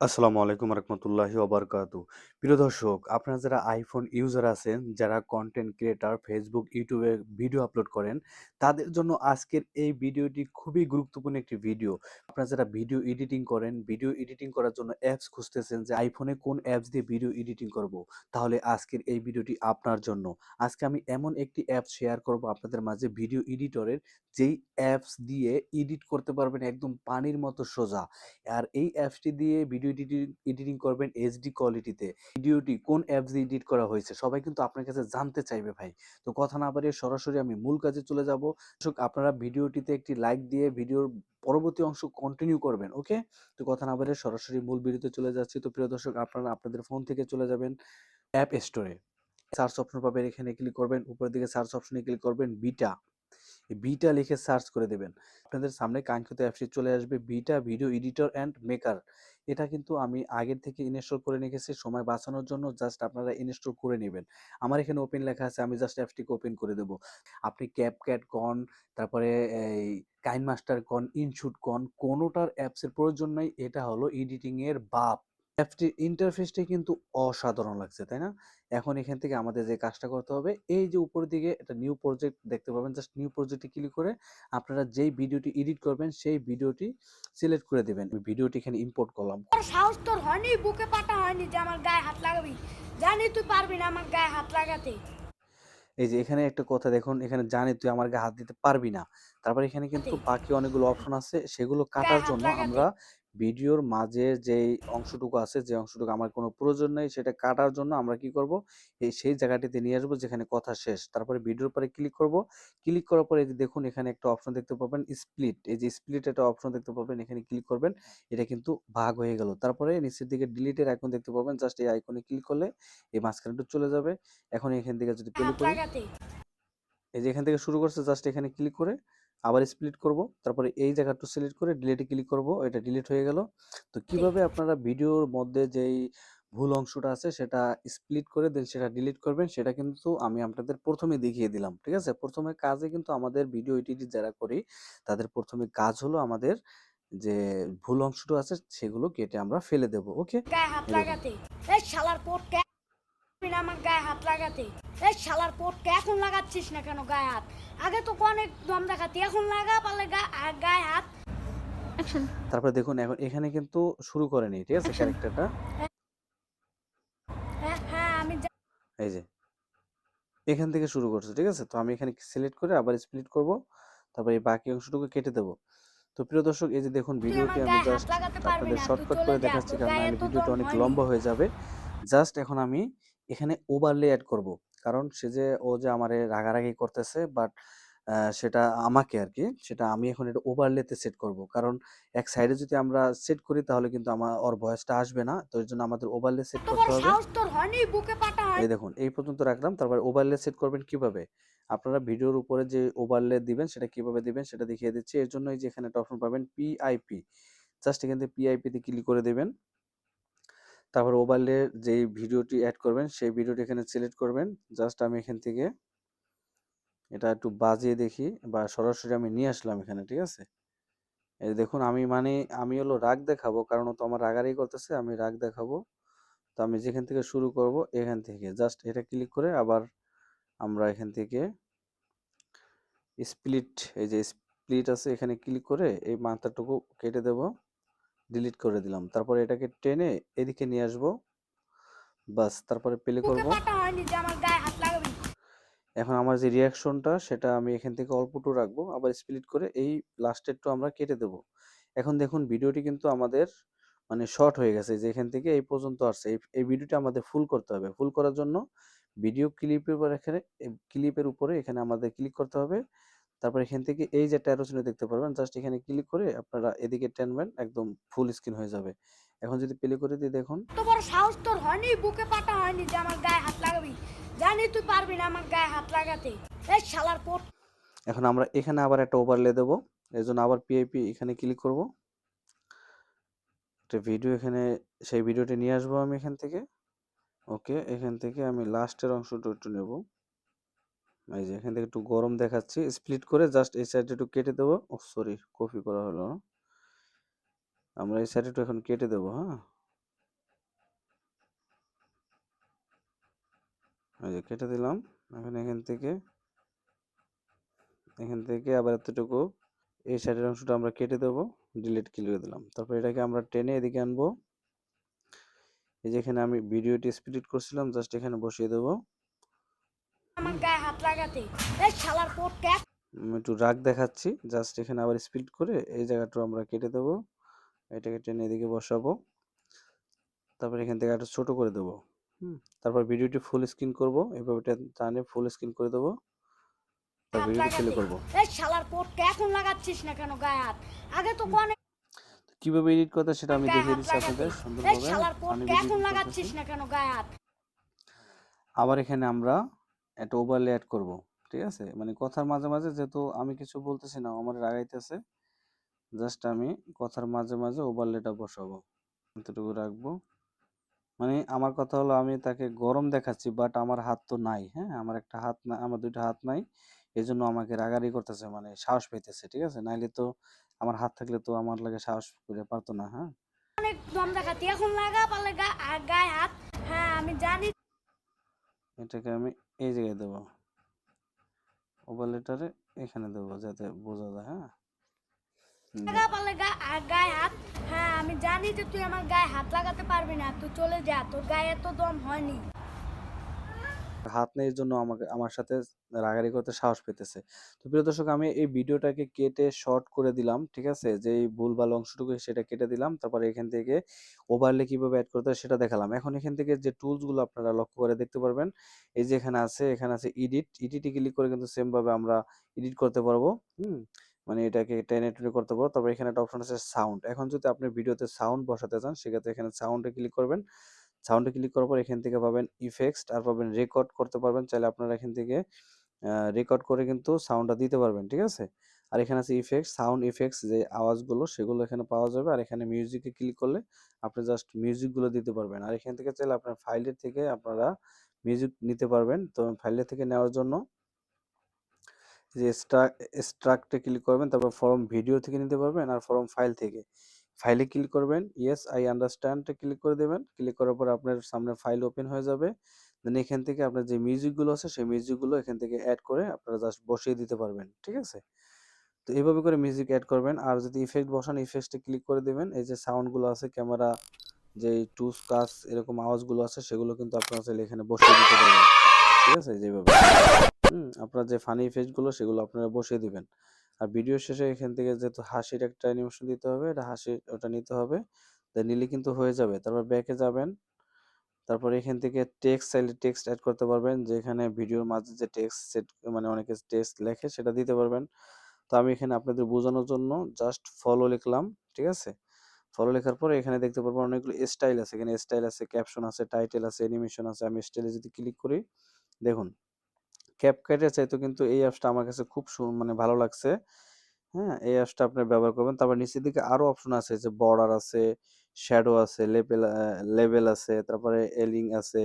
আসসালামু আলাইকুম রহমতুল্লাহি ওবরকাতু। প্রিয় দর্শক, আপনারা যারা আইফোন ইউজার আছেন, যারা কন্টেন্ট ক্রিয়েটার ফেসবুক ইউটিউবে ভিডিও আপলোড করেন, তাদের জন্য আজকের এই ভিডিওটি খুবই গুরুত্বপূর্ণ একটি ভিডিও আপনারা যারা ভিডিও এডিটিং করেন ভিডিও এডিটিং করার জন্য অ্যাপস খুঁজতেছেন যে আইফোনে কোন অ্যাপস দিয়ে ভিডিও এডিটিং করব, তাহলে আজকের এই ভিডিওটি আপনার জন্য। আজকে আমি এমন একটি অ্যাপ শেয়ার করব আপনাদের মাঝে ভিডিও এডিটরের যেই অ্যাপস দিয়ে এডিট করতে পারবেন একদম পানির মতো সোজা। আর এই অ্যাপসটি দিয়ে ভিডিও এডিটিং এডিটিং করবেন এইচডি কোয়ালিটিতে ভিডিওটি কোন অ্যাপস দিয়ে এডিট করা হয়েছে সবাই কিন্তু আপনার কাছে জানতে চাইবে ভাই। তো কথা না বাড়িয়ে সরাসরি আমি মূল কাজে চলে যাব। দর্শক, আপনারা ভিডিওটিতে একটি লাইক দিয়ে ভিডিওর পরবর্তী অংশ কন্টিনিউ করবেন ওকে তো কথা না বাড়িয়ে সরাসরি মূল ভিডিওতে চলে যাচ্ছি। তো প্রিয় দর্শক, আপনারা আপনাদের ফোন থেকে চলে যাবেন অ্যাপ স্টোরে সার্চ অপশন পাবেন, এখানে ক্লিক করবেন। উপরের দিকে সার্চ অপশনে ক্লিক করবেন বিটা বিটা লিখে সার্চ করে দেবেন। আপনাদের সামনে কাঙ্ক্ষিত অ্যাপসটি চলে আসবে VITA video editor and maker এটা কিন্তু আমি আগের থেকে ইনস্টল করে রেখেছি, সময় বাঁচানোর জন্য জাস্ট আপনারা ইনস্টল করে নেবেন। আমার এখানে ওপেন লেখা আছে, আমি জাস্ট অ্যাপসটিকে ওপেন করে দেব। আপনি ক্যাপক্যাট কন তারপরে এই কাইন মাস্টার কন ইনশুট কন কোনোটার অ্যাপসের প্রয়োজন নেই, এটা হলো এডিটিং এর বাপ। অ্যাপটির ইন্টারফেসটি কিন্তু অসাধারণ লাগছে তাই না? এখন এখান থেকে আমাদের যে কাজটা করতে হবে এই যে উপরের দিকে একটা নিউ প্রজেক্ট দেখতে পাবেন জাস্ট নিউ প্রজেক্টে ক্লিক করে আপনারা যেই ভিডিওটি এডিট করবেন সেই ভিডিওটি সিলেক্ট করে দেবেন। ভিডিওটি এখানে ইম্পোর্ট করলাম। সাহস তোর হয়নি বুকে পাটা হয়নি যে আমার গায়ে হাত লাগাবি। জানি তুই পারবি না আমার গায়ে হাত লাগাতে। এই যে এখানে একটা কথা দেখুন এখানে জানি তুই আমার গায়ে হাত দিতে পারবি না। তারপর এখানে কিন্তু বাকি অনেকগুলো অপশন আছে সেগুলো কাটার জন্য আমরা ভিডিওর মাঝে যেই অংশটুকু আছে যে অংশটুকু আমার কোনো প্রয়োজন নেই সেটা কাটার জন্য আমরা কি করব? এই সেই জায়গাটিতে নিয়ে আসব যেখানে কথা শেষ। তারপরে ভিডিওর পরে ক্লিক করব। ক্লিক করার পরে দেখুন এখানে একটা অপশন দেখতে পাবেন স্প্লিট। এই যে স্প্লিট একটা অপশন দেখতে পাবেন এখানে ক্লিক করবেন এটা কিন্তু ভাগ হয়ে গেল। তারপরে নিচের দিকে ডিলিটের আইকন দেখতে পাবেন জাস্ট এই আইকনে ক্লিক করলে এই মাঝখানেটা চলে যাবে। এখন এখান থেকে যদি ক্লিক করি এই যে এখান থেকে শুরু করছে জাস্ট এখানে ক্লিক করে আবার স্প্লিট করব। তারপরে এই জায়গাটা সিলেক্ট করে ডিলিটে ক্লিক করব। এটা ডিলিট হয়ে গেল। তো কীভাবে আপনারা ভিডিওর মধ্যে যেই ভুল অংশটা আছে সেটা স্প্লিট করে দেন সেটা ডিলিট করবেন সেটা কিন্তু আমি আপনাদের প্রথমে দেখিয়ে দিলাম। ঠিক আছে? প্রথমে কাজে কিন্তু আমাদের ভিডিও এডিট যারা করি তাদের প্রথমে কাজ হলো আমাদের যে ভুল অংশটা আছে সেগুলো কেটে আমরা ফেলে দেব। ওকে পারবি না আমার গায়ে হাত লাগাতে। এই শালার পোট কে এখন লাগাচ্ছিস না কেন গায়ে হাত? আগে তো অনেক দম দেখাতি এখন লাগা পারলে গায়ে হাত। তারপরে দেখুন এখন এখানে কিন্তু শুরু করেনি ঠিক আছে ক্যারেক্টারটা হ্যাঁ হ্যাঁ আমি এই যে এখান থেকে শুরু করছে ঠিক আছে? তো আমি এখানে সিলেক্ট করে আবার স্প্লিট করব তারপর এই বাকি অংশটুকু কেটে দেব। তো প্রিয় দর্শক এই যে দেখুন ভিডিওটি আমি জাস্ট আপনাদের শর্টকাট করে দেখাচ্ছি কারণ ভিডিওটা অনেক লম্বা হয়ে যাবে। জাস্ট এখন আমি এখানে ওভারলে অ্যাড করব। কারণ সে যে ও যে আমারে রাগারাগি করতেছে বাট সেটা আমাকে আর কি সেটা আমি এখন এটা ওভারলেতে সেট করব। কারণ এক সাইডে যদি আমরা সেট করি তাহলে কিন্তু আমার ওর ভয়েসটা আসবে না। তো এর জন্য আমাদের ওভারলে সেট করতে হবে। এই দেখুন এই পর্যন্ত রাখলাম। তারপর ওভারলে সেট করবেন কীভাবে? আপনারা ভিডিওর উপরে যে ওভারলে দিবেন সেটা কীভাবে দিবেন সেটা দেখিয়ে দিচ্ছি। এর জন্য এই যে এখানে একটা অপশন পাবেন পিআইপি জাস্ট এখান থেকে পিআইপি তে ক্লিক করে দেবেন। তারপর ওভারলে যেই ভিডিওটি অ্যাড করবেন, সেই ভিডিওটি এখানে সিলেক্ট করবেন। জাস্ট আমি এখান থেকে এটা একটু বাজিয়ে দেখি বা সরাসরি আমি নিয়ে আসলাম এখানে, ঠিক আছে? এই দেখুন, আমি মানে আমি হলো রাগ দেখাবো, কারণ তো আমার রাগারাগি করতেছে, আমি রাগ দেখাবো। তো আমি যেখান থেকে শুরু করব, এখান থেকে। জাস্ট এটা ক্লিক করে আবার আমরা এখান থেকে স্প্লিট এই যে স্প্লিট আছে, এখানে ক্লিক করে এই মাথাটুকু কেটে দেব। ডিলিট করে দিলাম। তারপরে এটাকে টেনে এদিকে নিয়ে আসব। বাস তারপরে প্লে করব। এখন আমার যে রিয়াকশনটা সেটা আমি এখান থেকে অল্পটু রাখব আবার স্প্লিট করে এই লাস্টেরটা আমরা কেটে দেব। এখন দেখুন ভিডিওটি কিন্তু আমাদের মানে শর্ট হয়ে গেছে যে এখান থেকে এই পর্যন্ত আসছে। এই এই ভিডিওটা আমাদের ফুল করতে হবে। ফুল করার জন্য ভিডিও ক্লিপের উপর এখানে ক্লিপের উপরে এখানে আমাদের ক্লিক করতে হবে। তারপর এখান থেকে এই যে ট্যারো চিহ্ন দেখতে পারবেন জাস্ট এখানে ক্লিক করে আপনারা এদিকে টানবেন একদম ফুল স্ক্রিন হয়ে যাবে। এখন যদি প্লে করে দিই দেখুন। বড় সাহস তোর হয়নি? বুকে পাটা হয়নি যে আমার গায়ে হাত লাগাবি? জানি তুই পারবি না আমার গায়ে হাত লাগাতে। এই শালার পোট এখন আমরা এখানে আবার একটা ওভারলে দেবো। এর জন্য আবার পিআইপি এখানে ক্লিক করব। একটা ভিডিও এখানে সেই ভিডিওটি নিয়ে আসব আমি এখান থেকে। ওকে এখান থেকে আমি লাস্টের অংশটা একটু নেব। এই যে, এখান থেকে একটু গরম দেখাচ্ছি। স্প্লিট করে জাস্ট এই সাইডে একটু কেটে দেবো। ও সরি কপি করা হলো। আমরা এই সাইডে একটু এখন কেটে দেবো হ্যাঁ? এই যে, কেটে দিলাম। এখন এখান থেকে এখান থেকে আবার এতটুকু এই সাইডের অংশটা আমরা কেটে দেবো। ডিলিট করে দিলাম। তারপর এটাকে আমরা টেনে এদিকে আনব। এই যেখানে আমি ভিডিওটি স্প্লিট করছিলাম। জাস্ট এখানে বসিয়ে দেবো। হাত এই শালার পোটকে আমি একটু রাগ দেখাচ্ছি। জাস্ট এখানে আবার স্প্লিট করে এই জায়গাটা আমরা কেটে দেবো। এটাকে টেনে এদিকে বসাবো। তারপর এখান থেকে একটা ছোট করে দেবো। হুম তারপর ভিডিওটি ফুল স্ক্রিন করব। এভাবে টা- টানে ফুল স্ক্রিন করে দেবো। ভিডিওটি প্লে লাগাতে করব। এই শালার পোটকে এখন লাগাচ্ছিস না কেন গায়ে হাত? আগে তো অনেক কীভাবে এডিট করতে সেটা আমি দেখিয়ে দিচ্ছি আপনাদের। এই শালার পোটকে এখন লাগাচ্ছিস না কেন গায়ে হাত? আবার এখানে আমরা একটা ওভারলে অ্যাড করব। ঠিক আছে? মানে কথার মাঝে মাঝে যেহেতু আমি কিছু বলতেছি না আমার রাগাইতেছে জাস্ট আমি কথার মাঝে মাঝে ওভারলেটা বসাবো এতটুকু রাখব। মানে আমার কথা হলো আমি তাকে গরম দেখাচ্ছি বাট আমার হাত তো নাই হ্যাঁ? আমার একটা হাত না আমার দুইটা হাত নাই এই জন্য আমাকে রাগারি করতেছে মানে সাহস পাইতেছে ঠিক আছে? নাইলে তো আমার হাত থাকলে তো আমার লাগে সাহস করে পারতো না হ্যাঁ? অনেক দম দেখাতে এখন লাগা আর গায়ে হাত হ্যাঁ আমি জানি। এটাকে আমি এই জায়গায় দেবো। ওভারলেটারে এখানে দেবো, যাতে বোঝা যায় হ্যাঁ? গায়ে হাত? হ্যাঁ আমি জানি যে তুই আমার গায়ে হাত লাগাতে পারবি না, তুই চলে যা, তোর গায়ে এত দম হয়নি। হাত নেই জন্য আমাকে, আমার সাথে রাগারাগি করতে সাহস পেতেছে। তো প্রিয় দর্শক, আমি এই ভিডিওটাকে কেটে শর্ট করে দিলাম, ঠিক আছে? যে ভুলভাল অংশটুকু সেটা কেটে দিলাম, তারপরে এখান থেকে ওভারলে কীভাবে অ্যাড করতে হয় সেটা দেখালাম। এখন এখান থেকে যে টুলসগুলো আপনারা লক্ষ্য করে দেখতে পারবেন, এই যে এখানে আছে এখানে আছে এডিট এডিটে ক্লিক করে কিন্তু সেমভাবে আমরা এডিট করতে পারব, হুম? মানে এটাকে টেনে টুনে করতে পারব। তারপর এখানে একটা অপশন আছে সাউন্ড এখন যদি আপনি ভিডিওতে সাউন্ড বসাতে চান, সেক্ষেত্রে এখানে সাউন্ডে ক্লিক করবেন। সাউন্ডে ক্লিক করার পর এখান থেকে পাবেন ইফেক্টস আর পাবেন রেকর্ড করতে পারবেন। চাইলে আপনারা এখান থেকে রেকর্ড করে কিন্তু সাউন্ডটা দিতে পারবেন, ঠিক আছে? আর এখানে আছে ইফেক্টস সাউন্ড ইফেক্টস যে আওয়াজগুলো, সেগুলো এখানে পাওয়া যাবে। আর এখানে মিউজিকে ক্লিক করলে আপনি জাস্ট মিউজিকগুলো দিতে পারবেন। আর এখান থেকে চাইলে আপনার ফাইলের থেকে আপনারা মিউজিক নিতে পারবেন। তো ফাইলের থেকে নেওয়ার জন্য যে স্ট্রাক স্ট্রাকটে ক্লিক করবেন, তারপর ফরম ভিডিও থেকে নিতে পারবেন, আর ফরম ফাইল থেকে। ফাইলে ক্লিক করবেন ইয়েস আই আন্ডারস্ট্যান্ডে ক্লিক করে দেবেন, ক্লিক করার পর আপনার সামনে ফাইল ওপেন হয়ে যাবে। দেন এখান থেকে আপনার যে মিউজিকগুলো আছে, সেই মিউজিকগুলো এখান থেকে অ্যাড করে আপনারা জাস্ট বসিয়ে দিতে পারবেন, ঠিক আছে? তো এইভাবে করে মিউজিক অ্যাড করবেন, আর যদি ইফেক্ট বসান ইফেক্টে ক্লিক করে দেবেন, এই যে সাউন্ডগুলো আছে ক্যামেরা যে টুস কাস এরকম আওয়াজগুলো আছে, সেগুলো কিন্তু আপনারা চাইলে এখানে বসিয়ে দিতে পারবেন, ঠিক আছে? যেভাবে। হুম, আপনার যে ফানি ইফেক্টগুলো সেগুলো আপনারা বসিয়ে দিবেন। আর ভিডিও শেষে এখান থেকে যেহেতু হাসির একটা অ্যানিমেশন দিতে হবে, এটা হাসির ওটা নিতে হবে। তা নিলে কিন্তু হয়ে যাবে। তারপর ব্যাকে যাবেন। তারপর এখান থেকে টেক্সট চাইলে টেক্সট অ্যাড করতে পারবেন। যেখানে ভিডিওর মাঝে যে টেক্সট সেট মানে অনেকে টেক্সট লেখে সেটা দিতে পারবেন। তো আমি এখানে আপনাদের বোঝানোর জন্য জাস্ট ফলো লিখলাম, ঠিক আছে? ফলো লেখার পরে এখানে দেখতে পারবেন অনেকগুলো স্টাইল আছে। এখানে স্টাইল আছে ক্যাপশন আছে টাইটেল আছে অ্যানিমেশন আছে। আমি স্টাইলে যদি ক্লিক করি, দেখুন ক্যাপকাটের চাইতে কিন্তু এই অ্যাপসটা আমার কাছে খুব মানে ভালো লাগছে। হ্যাঁ এই অ্যাপসটা আপনি ব্যবহার করবেন। তারপর নিচের দিকে আরও অপশন আছে যে বর্ডার আছে শ্যাডো আছে লেভেল লেভেল আছে, তারপরে এলিং আছে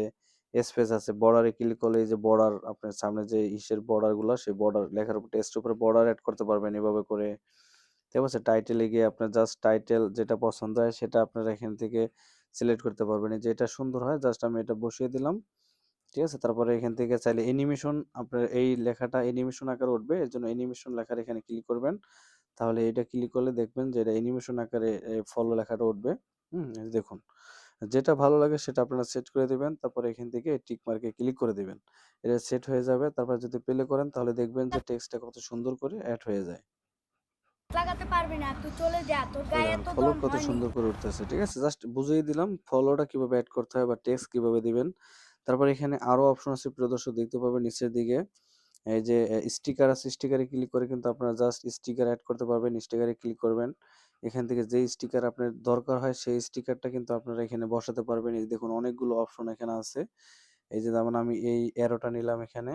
স্পেস আছে। বর্ডারে ক্লিক করলে যে বর্ডার আপনার সামনে যে ইসের বর্ডারগুলো, সেই বর্ডার লেখার উপর টেক্সট উপরে বর্ডার অ্যাড করতে পারবেন এভাবে করে। ঠিক আছে টাইটেলে গিয়ে আপনার জাস্ট টাইটেল যেটা পছন্দ হয়, সেটা আপনারা এখান থেকে সিলেক্ট করতে পারবেন। এই যে এটা সুন্দর হয় জাস্ট আমি এটা বসিয়ে দিলাম। ঠিক আছে? তারপরে এখান থেকে চাইলে অ্যানিমেশন আপনার এই লেখাটা অ্যানিমেশন আকারে উঠবে। এর জন্য অ্যানিমেশন লেখার এখানে ক্লিক করবেন। তাহলে এটা ক্লিক করলে দেখবেন যে এটা অ্যানিমেশন আকারে ফলো লেখাটা উঠবে। হুম দেখুন। যেটা ভালো লাগে সেটা আপনারা সেট করে দিবেন। তারপরে এখান থেকে টিক মার্কে ক্লিক করে দিবেন। এটা সেট হয়ে যাবে। তারপর যদি প্লে করেন তাহলে দেখবেন যে টেক্সটটা কত সুন্দর করে অ্যাড হয়ে যায়। লাগাতে পারবি না। তুই চলে যা। তোর গায়ে এত ফলো কত সুন্দর করে উঠতেছে। ঠিক আছে? জাস্ট বুঝিয়ে দিলাম। ফলোটা কীভাবে অ্যাড করতে হয় বা টেক্সট কীভাবে দিবেন। তারপর এখানে আরও অপশন আছে প্রিয় দর্শক দেখতে পাবেন নিচের দিকে। এই যে স্টিকার আছে স্টিকারে ক্লিক করে কিন্তু আপনারা জাস্ট স্টিকার অ্যাড করতে পারবেন স্টিকারে ক্লিক করবেন। এখান থেকে যেই স্টিকার আপনার দরকার হয়, সেই স্টিকারটা কিন্তু আপনারা এখানে বসাতে পারবেন। এই দেখুন, অনেকগুলো অপশন এখানে আছে। এই যে, যেমন আমি এই অ্যারোটা নিলাম এখানে।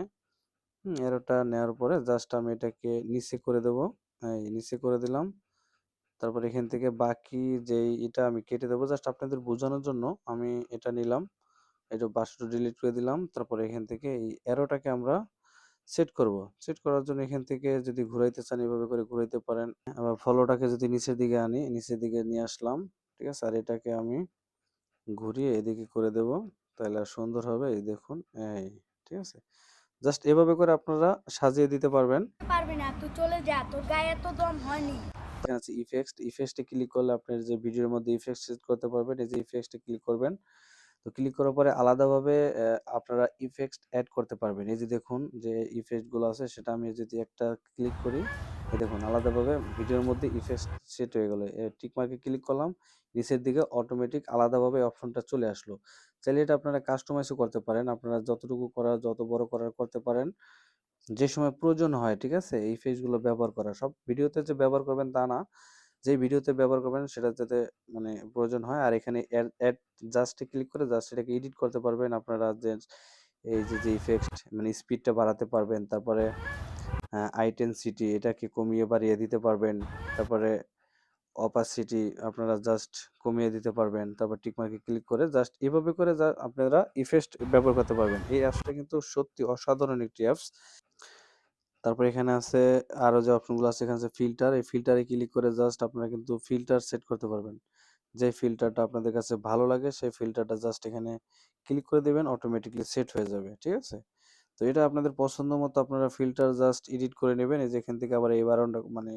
অ্যারোটা নেওয়ার পরে জাস্ট আমি এটাকে নিচে করে দেবো। নিচে করে দিলাম। তারপর এখান থেকে বাকি যেই এটা আমি কেটে দেবো জাস্ট আপনাদের বোঝানোর জন্য আমি এটা নিলাম। এটা বাসটা ডিলিট করে দিলাম তারপর এখান থেকে এই অ্যারোটাকে আমরা সেট করব। সেট করার জন্য এখান থেকে যদি ঘুরাইতে চান এভাবে করে ঘুরাইতে পারেন। আবার ফলোটাকে যদি নিচের দিকে আনি নিচের দিকে নিয়ে আসলাম ঠিক আছে? আর এটাকে আমি ঘুরিয়ে এদিকে করে দেব তাহলে আর সুন্দর হবে। এই দেখুন এই ঠিক আছে? জাস্ট এভাবে করে আপনারা সাজিয়ে দিতে পারবেন। পারবি না তুই চলে যা তোর গায়ে এত দম হয়নি। আছে ইফেক্ট ইফেক্টে ক্লিক করলে আপনার যে ভিডিওর মধ্যে ইফেক্ট সেট করতে পারবেন এই যে ইফেক্টে ক্লিক করবেন তো ক্লিক করার পরে আলাদাভাবে আপনারা ইফেক্ট অ্যাড করতে পারবেন। এই যে দেখুন যে ইফেক্টগুলো আছে, সেটা আমি যদি একটা ক্লিক করি এই দেখুন আলাদাভাবে ভিডিওর মধ্যে ইফেক্ট সেট হয়ে গেল। টিক মার্কে ক্লিক করলাম, নিচের দিকে অটোমেটিক আলাদাভাবে অপশনটা চলে আসলো। চাইলে এটা আপনারা কাস্টমাইজও করতে পারেন। আপনারা যতটুকু করার, যত বড় করার করতে পারেন, যে সময় প্রয়োজন হয়, ঠিক আছে? এই ফেসগুলো ব্যবহার করা। সব ভিডিওতে যে ব্যবহার করবেন তা না। যে ভিডিওতে ব্যবহার করবেন সেটা যাতে মানে প্রয়োজন হয়। আর এখানে অ্যাড জাস্টে ক্লিক করে জাস্ট এটাকে এডিট করতে পারবেন। আপনারা যে, এই যে যে ইফেক্ট মানে স্পিডটা বাড়াতে পারবেন। তারপরে আইটেনসিটি এটাকে কমিয়ে বাড়িয়ে দিতে পারবেন। তারপরে অপাসিটি আপনারা জাস্ট কমিয়ে দিতে পারবেন। তারপর টিকমার্কে ক্লিক করে জাস্ট এভাবে করে যা, আপনারা ইফেক্ট ব্যবহার করতে পারবেন। এই অ্যাপসটা কিন্তু সত্যি অসাধারণ একটি অ্যাপস তারপর এখানে আছে আরও যে অপশনগুলো আছে, এখানে আছে ফিল্টার এই ফিল্টারে ক্লিক করে জাস্ট আপনারা কিন্তু ফিল্টার সেট করতে পারবেন। যে ফিল্টারটা আপনাদের কাছে ভালো লাগে, সেই ফিল্টারটা জাস্ট এখানে ক্লিক করে দিবেন অটোমেটিকলি সেট হয়ে যাবে, ঠিক আছে? তো এটা আপনাদের পছন্দ মতো আপনারা ফিল্টার জাস্ট এডিট করে নেবেন। এই যে এখান থেকে আবার এই মানে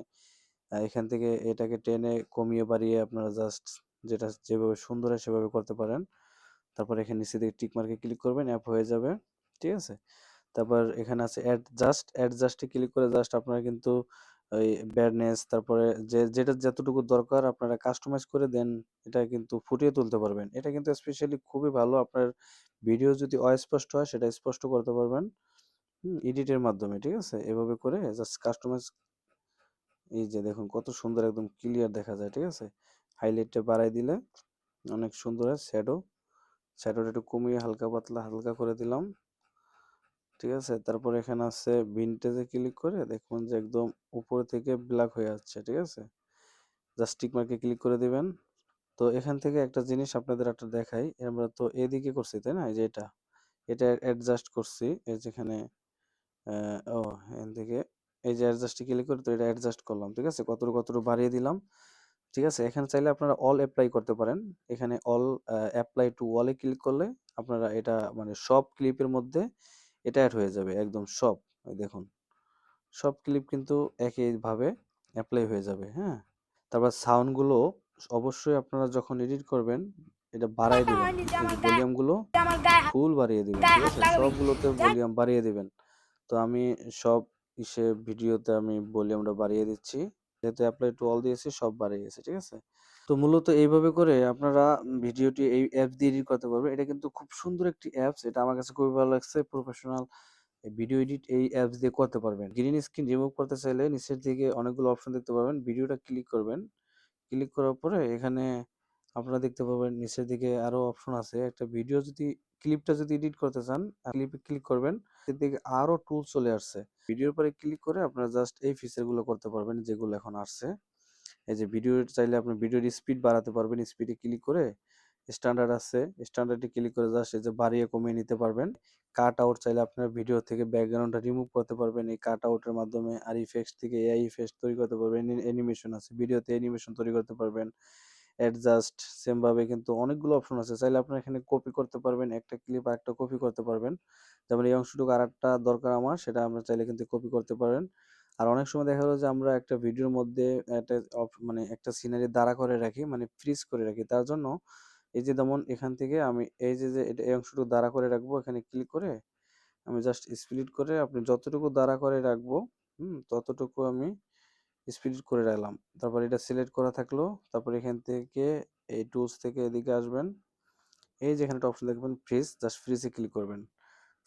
এখান থেকে এটাকে টেনে কমিয়ে বাড়িয়ে আপনারা জাস্ট যেটা, যেভাবে সুন্দর হয় সেভাবে করতে পারেন। তারপর এখানে নিচে দিকে টিক মার্কে ক্লিক করবেন অ্যাপ হয়ে যাবে, ঠিক আছে? তারপর এখানে আছে অ্যাডজাস্ট অ্যাডজাস্টে ক্লিক করে জাস্ট আপনারা কিন্তু ওই ব্যাডনেস তারপরে যে, যেটা যতটুকু দরকার আপনারা কাস্টমাইজ করে দেন, এটা কিন্তু ফুটিয়ে তুলতে পারবেন। এটা কিন্তু স্পেশালি খুবই ভালো, আপনার ভিডিও যদি অস্পষ্ট হয় সেটা স্পষ্ট করতে পারবেন এডিটের মাধ্যমে, ঠিক আছে? এভাবে করে জাস্ট কাস্টমাইজ এই যে দেখুন কত সুন্দর একদম ক্লিয়ার দেখা যায়, ঠিক আছে? হাইলাইটটা বাড়াই দিলে অনেক সুন্দর হয় শ্যাডো শ্যাডোটা একটু কমিয়ে হালকা পাতলা হালকা করে দিলাম। ঠিক আছে? তারপর এখানে আছে ভিনটেজে ক্লিক করে দেখুন যে একদম উপর থেকে ব্ল্যাক হয়ে যাচ্ছে, ঠিক আছে? জাস্ট টিক মার্কে ক্লিক করে দিবেন। তো এখান থেকে একটা জিনিস আপনাদের একটা দেখাই। আমরা তো এদিকে করছি, তাই না? এই যে এটা। এটা অ্যাডজাস্ট করছি। এই যেখানে ও, এখান থেকে এই যে অ্যাডজাস্টে ক্লিক করে তো এটা অ্যাডজাস্ট করলাম, ঠিক আছে? কতটুকু কতটুকু বাড়িয়ে দিলাম, ঠিক আছে? এখানে চাইলে আপনারা অল অ্যাপ্লাই করতে পারেন। এখানে অল অ্যাপ্লাই টু ওয়ালে ক্লিক করলে আপনারা এটা মানে সব ক্লিপের মধ্যে এটা অ্যাড হয়ে যাবে একদম সব। দেখুন সব ক্লিপ কিন্তু একইভাবে অ্যাপ্লাই হয়ে যাবে হ্যাঁ? তারপর সাউন্ডগুলো অবশ্যই আপনারা যখন এডিট করবেন এটা বাড়াই দিবেন। ভলিউমগুলো ফুল বাড়িয়ে দিবেন ঠিক আছে? সবগুলোতে ভলিউম বাড়িয়ে দিবেন। তো আমি সব ইসে ভিডিওতে আমি ভলিউমটা বাড়িয়ে দিচ্ছি। যেহেতু অ্যাপ্লাই টু অল দিয়েছি সব বাড়িয়ে গেছে ঠিক আছে? তো মূলত এইভাবে করে আপনারা ভিডিওটি এই অ্যাপ দিয়ে এডিট করতে পারবেন। এটা কিন্তু খুব সুন্দর একটি অ্যাপস এটা আমার কাছে খুবই ভালো লাগছে। প্রফেশনাল ভিডিও এডিট এই অ্যাপস দিয়ে করতে পারবেন। গ্রিন স্ক্রিন রিমুভ করতে চাইলে নিচের দিকে অনেকগুলো অপশন দেখতে পাবেন। ভিডিওটা ক্লিক করবেন। ক্লিক করার পরে এখানে আপনারা দেখতে পাবেন নিচের দিকে আরও অপশন আছে। একটা ভিডিও যদি ক্লিপটা যদি এডিট করতে চান ক্লিপে ক্লিক করবেন। এর দিকে আরও টুল চলে আসছে। ভিডিওর পরে ক্লিক করে আপনারা জাস্ট এই ফিচারগুলো করতে পারবেন যেগুলো এখন আসছে। এই যে ভিডিও চাইলে আপনি ভিডিওর স্পিড বাড়াতে পারবেন স্পিডে ক্লিক করে স্ট্যান্ডার্ড আছে স্ট্যান্ডার্ডে ক্লিক করে জাস্ট এই যে বাড়িয়ে কমিয়ে নিতে পারবেন। কাট আউট চাইলে আপনার ভিডিও থেকে ব্যাকগ্রাউন্ডটা রিমুভ করতে পারবেন, এই কাট আউটের মাধ্যমে আর ইফেক্টস থেকে এআই ইফেক্ট তৈরি করতে পারবেন অ্যানিমেশন আছে ভিডিওতে অ্যানিমেশন তৈরি করতে পারবেন অ্যাডজাস্ট সেম ভাবে কিন্তু অনেকগুলো অপশন আছে, চাইলে আপনারা এখানে কপি করতে পারবেন, একটা ক্লিপ আর একটা কপি করতে পারবেন। যেমন এই অংশটুকু আর একটা দরকার আমার, সেটা আমরা চাইলে কিন্তু কপি করতে পারেন। আর অনেক সময় দেখা গেলো যে আমরা একটা ভিডিওর মধ্যে একটা মানে একটা সিনারি দাঁড়া করে রাখি মানে ফ্রিজ করে রাখি। তার জন্য এই যে যেমন এখান থেকে আমি এই যে যে এটা, এই অংশটুকু দাঁড়া করে রাখব, এখানে ক্লিক করে আমি জাস্ট স্প্লিট করে আপনি যতটুকু দাঁড়া করে রাখব, হুম, ততটুকু আমি স্প্লিট করে রাখলাম। তারপর এটা সিলেক্ট করা থাকল, তারপর এখান থেকে এই টুলস থেকে এদিকে আসবেন। এই যে এখানে একটা অপশন দেখবেন ফ্রিজ জাস্ট ফ্রিজে ক্লিক করবেন।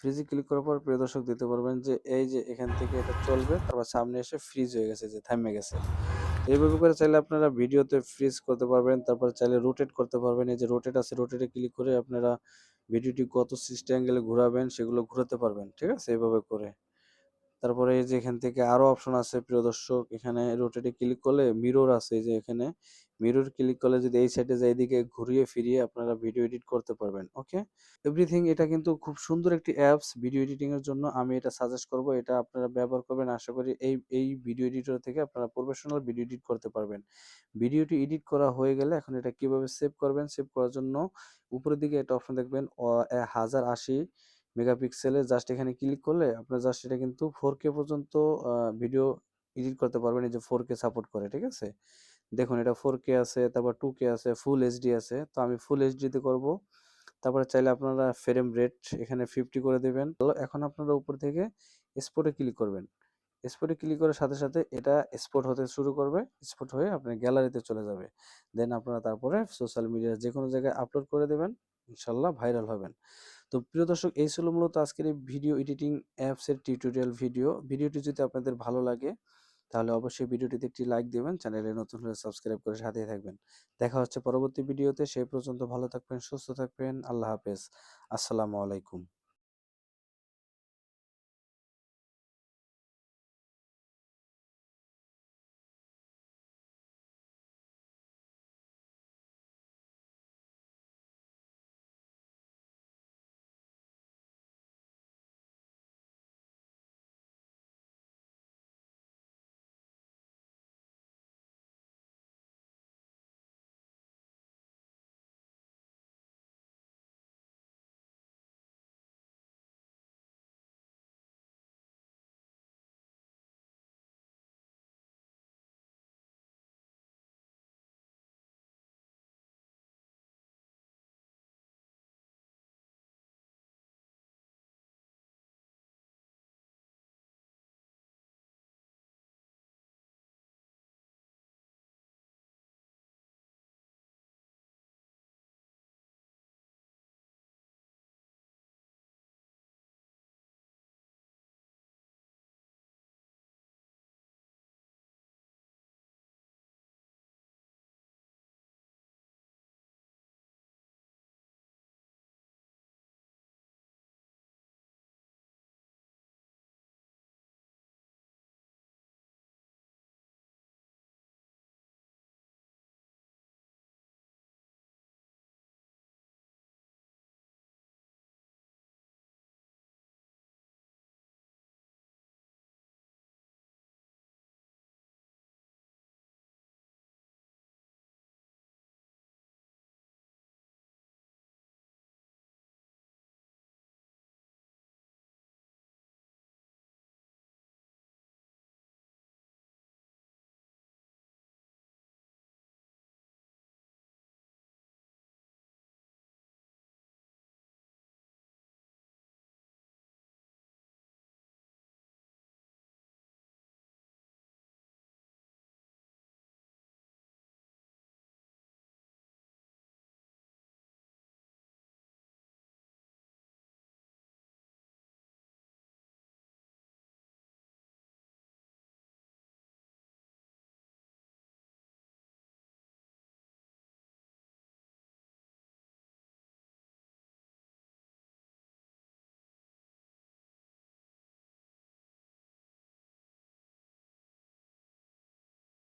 ফ্রিজে ক্লিক করার পর প্রিয় দর্শক দিতে পারবেন যে এই যে এখান থেকে এটা চলবে, তারপর সামনে এসে ফ্রিজ হয়ে গেছে, যে থামে গেছে। এইভাবে করে চাইলে আপনারা ভিডিওতে ফ্রিজ করতে পারবেন, তারপর চাইলে রোটেট করতে পারবেন। এই যে রোটেট আছে রোটেটে ক্লিক করে আপনারা ভিডিওটি কত সিক্সটি অ্যাঙ্গেলে ঘোরাবেন সেগুলো ঘোরাতে পারবেন, ঠিক আছে? এইভাবে করে। তারপরে এই যে এখান থেকে আরও অপশন আছে, প্রিয় দর্শক, এখানে রোটেটে ক্লিক করলে মিরর আছে, এই যে এখানে মিরর ক্লিক করলে যদি এই সাইডে যায়, এদিকে ঘুরিয়ে ফিরিয়ে আপনারা ভিডিও এডিট করতে পারবেন ওকে এভরিথিং এটা কিন্তু খুব সুন্দর একটি অ্যাপস ভিডিও এডিটিং এর জন্য আমি এটা সাজেস্ট করব, এটা আপনারা ব্যবহার করবেন, আশা করি এই এই ভিডিও এডিটর থেকে আপনারা প্রফেশনাল ভিডিও এডিট করতে পারবেন। ভিডিওটি এডিট করা হয়ে গেলে এখন এটা কীভাবে সেভ করবেন? সেভ করার জন্য উপরের দিকে একটা অপশন দেখবেন হাজার আশি মেগাপিক্সেলে জাস্ট এখানে ক্লিক করলে আপনার জাস্ট এটা কিন্তু ফোর কে পর্যন্ত ভিডিও এডিট করতে পারবেন, এই যে ফোর কে সাপোর্ট করে, ঠিক আছে? দেখুন এটা ফোর কে আছে, তারপর টু কে আছে ফুল এইচডি আছে, তো আমি ফুল এইচডিতে করব। তারপরে চাইলে আপনারা ফ্রেম রেট এখানে ফিফটি করে দেবেন। এখন আপনারা উপর থেকে স্পটে ক্লিক করবেন। স্পটে ক্লিক করার সাথে সাথে এটা স্পোর্ট হতে শুরু করবে। স্পট হয়ে আপনার গ্যালারিতে চলে যাবে। দেন আপনারা তারপরে সোশ্যাল মিডিয়ার যে কোনো জায়গায় আপলোড করে দেবেন। ইনশাল্লাহ ভাইরাল হবেন। তো প্রিয় দর্শক, এই ছিল মূলত আজকের এই ভিডিও এডিটিং অ্যাপসের টিউটোরিয়াল ভিডিও ভিডিওটি যদি আপনাদের ভালো লাগে তাহলে অবশ্যই ভিডিওটিতে একটি লাইক দেবেন চ্যানেলে নতুন হলে সাবস্ক্রাইব করে সাথে থাকবেন। দেখা হচ্ছে পরবর্তী ভিডিওতে সেই পর্যন্ত ভালো থাকবেন, সুস্থ থাকবেন, আল্লাহ হাফেজ। আসসালামু আলাইকুম।